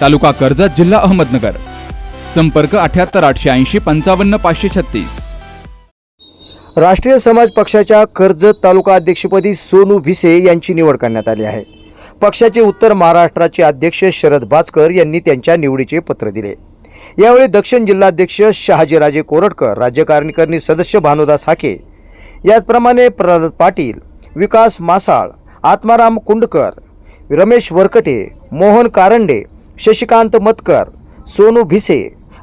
तालुका कर्जत जिल्हा अहमदनगर. संपर्क अठ्याहत्तर आठशे ऐंशी पंचावन्न पाचशे छत्तीस. राष्ट्रीय समाज पक्षाच्या कर्जत तालुका अध्यक्षपदी सोनू भिसे यांची निवड करण्यात आली आहे. पक्षाचे उत्तर महाराष्ट्राचे अध्यक्ष शरद भास्कर यांनी त्यांच्या निवडीचे पत्र दिले. यावेळी दक्षिण जिल्हाध्यक्ष शहाजीराजे कोरटकर राज्यकारिणी सदस्य भानुदास हाके याचप्रमाणे प्रल्हाद पाटील विकास मासाळ आत्माराम कुंडकर रमेश वरकटे मोहन कारंडे शशिकांत मतकर सोनू भिसे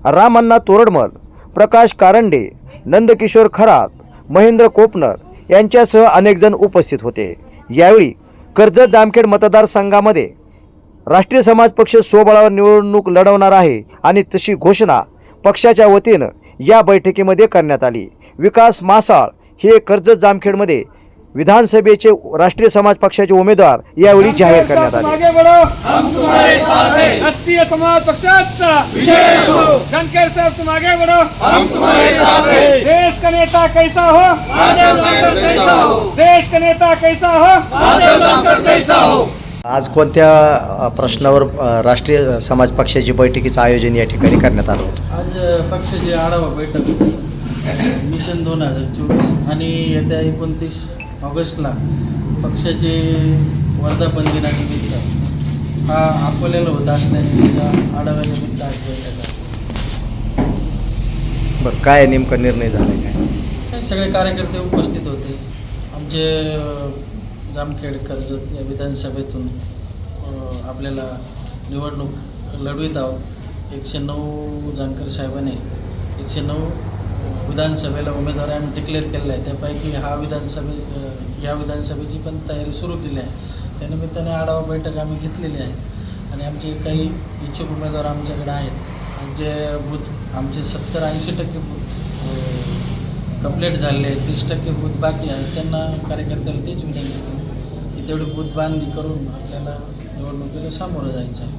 रामण्णा तोरडमल प्रकाश कारंडे नंदकिशोर खरात महेंद्र कोपनर यांच्यासह अनेकजण उपस्थित होते. यावेळी कर्जत जामखेड मतदारसंघामध्ये राष्ट्रीय समाज पक्ष स्वबळावर निवडणूक लढवणार आहे आणि तशी घोषणा पक्षाच्या वतीनं या बैठकीमध्ये करण्यात आली. विकास मासाळ हे कर्जत जामखेडमध्ये विधानसभेचे राष्ट्रीय समाज पक्षाचे उमेदवार यावेळी जाहीर करण्यात आले. आगे बढ़ो हम तुम्हारे साथ हैं। राष्ट्रीय समाज पक्षाचा विजय असो। जानकर साहब तुम आगे बढ़ो हम तुम्हारे साथ हैं। देश का नेता कैसा हो? हो? देश का नेता कैसा हो? कैसा हो? आज कोणत्या प्रश्नावर राष्ट्रीय समाज पक्षाची बैठकीचं आयोजन या ठिकाणी करण्यात आलं होतं? आज पक्षाची आढावा बैठक. मिशन दोन हजार चोवीस आणि येत्या एकोणतीस ऑगस्टला पक्षाचे वर्धापन दिनानिमित्त हा अकोल्याला होत असल्याने त्या आढाव्यानिमित्त आज. बरं काय नेमका निर्णय झाला काय सगळे कार्यकर्ते उपस्थित होते. आमचे जामखेड कर्जत या विधानसभेतून आपल्याला निवडणूक लढवित आहोत. एकशे नऊ जानकर साहेबांनी एकशे नऊ विधानसभेला उमेदवार आम्ही डिक्लेअर केलेला आहे. त्यापैकी हा विधानसभे या विधानसभेची पण तयारी सुरू केली आहे. त्यानिमित्ताने आढावा बैठक आम्ही घेतलेली आहे. आणि आमचे काही इच्छुक उमेदवार आमच्याकडे आहेत. जे बूथ आमचे सत्तर ऐंशी टक्के बूथ कंप्लीट झालेले आहेत. तीस टक्के बूथ बाकी आहेत. त्यांना कार्यकर्त्याला तेच विनंती केली की तेवढी बूथ बांधणी करून आपल्याला निवडणुकीला सामोरं जायचं आहे.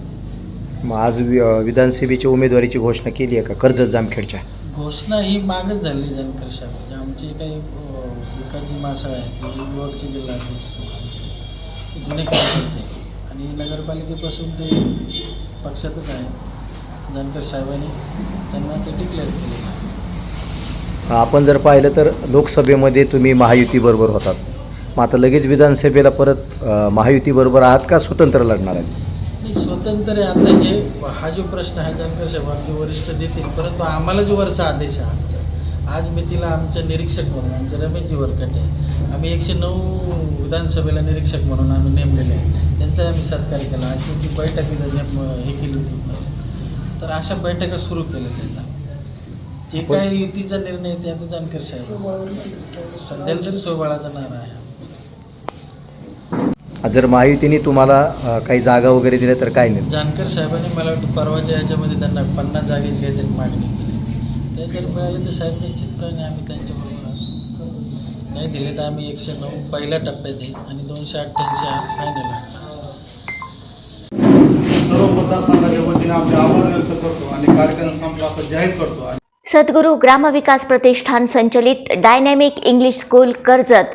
मग आज वि- विधानसभेची उमेदवारीची घोषणा केली आहे का? कर्जत जामखेडच्या. घोषणा ही मागच झाली जनकर्षा म्हणजे आमचे काही विकासजी मासळ आहेत ते युवकचे जिल्हाध्यक्ष आमचे जुने कार्यकर्ते आणि नगरपालिकेपासून ते पक्षातच आहे जानकर साहेबांनी त्यांना ते डिक्लेअर केलेलं आहे. आपण जर पाहिलं तर लोकसभेमध्ये तुम्ही महायुतीबरोबर होतात. मग आता लगेच विधानसभेला परत महायुतीबरोबर आहात का स्वतंत्र लढणार आहेत? नाही स्वतंत्र आहे. आता हे हा जो प्रश्न आहे जानकर साहेब आमचे वरिष्ठ देतील. परंतु आम्हाला जो वरचा आदेश आहे आमचा आज मी तिला आमचं निरीक्षक म्हणून आमचं रमेशजी वरकटे आम्ही एकशे नऊ विधानसभेला निरीक्षक म्हणून आम्ही नेमलेले आहे. त्यांचा आम्ही सत्कार केला. आज ती बैठक नेम हे केली होती. तर अशा बैठका सुरू आहेत आम्ही. जे काही युतीचा निर्णय ते आता जानकर साहेब सध्याला तरी सोबाळाचा नारा आहे. जर महायुतीने तुम्हाला अ, काही जागा वगैरे दिल्या तर काय नाही जानकर साहेबांनी मला वाटतं परवाच्या याच्यामध्ये त्यांना पन्नास जागेची काहीतरी मागणी केली. ते जर मिळाले तर साहेब निश्चितपणे आम्ही त्यांच्याबरोबर असू. नाही दिले तर आम्ही एकशे नऊ पहिल्या टप्प्यात आहे आणि दोनशे अठ्ठ्याऐंशी फायनल सर्व मतदारसंघाच्या वतीने आपले आभार व्यक्त करतो आणि कार्यक्रम संपला जाहीर करतो. सद्गुरू ग्रामविकास प्रतिष्ठान संचलित डायनॅमिक इंग्लिश स्कूल कर्जत.